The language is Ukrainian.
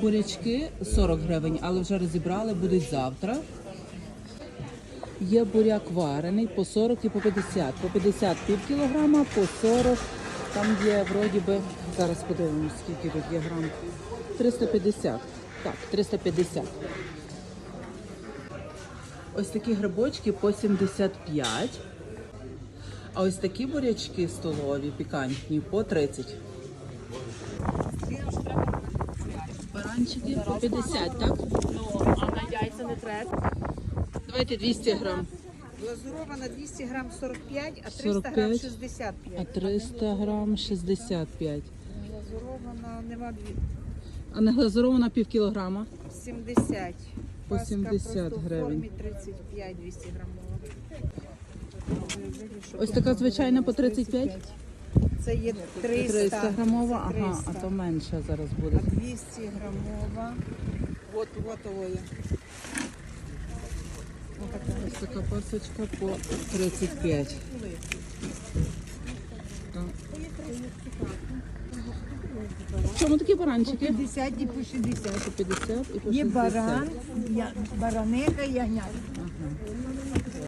Бурячки 40 гривень, але вже розібрали, будуть завтра. Є буряк варений по 40 і по 50. По 50 пів кілограма, по 40. Там є вроді би, зараз подивимось, скільки тут є грам. 350. Так, 350. Ось такі грибочки по 75. А ось такі бурячки столові, пікантні, по 30. Баранчики по 50, так? Ну, а на яйця не треба. Давайте 200 грам. Глазурована 200 грам 45, а 300 45, грам А 65. 300 грам 65. Глазурована нема дві- А не глазурована пів кілограма. 70. По Паска 70 просто в гривень. формі 35 200 грамова. Ось така звичайна по 35? Це є 300. 300 грамова, Це ага, а то менше зараз буде. А 200 грамова. От, от овоє. Ось така пасочка по 35. В чому такі баранчики? 50 і по 60. По 50 і по 60. Є баран, я, бараника, ягнят.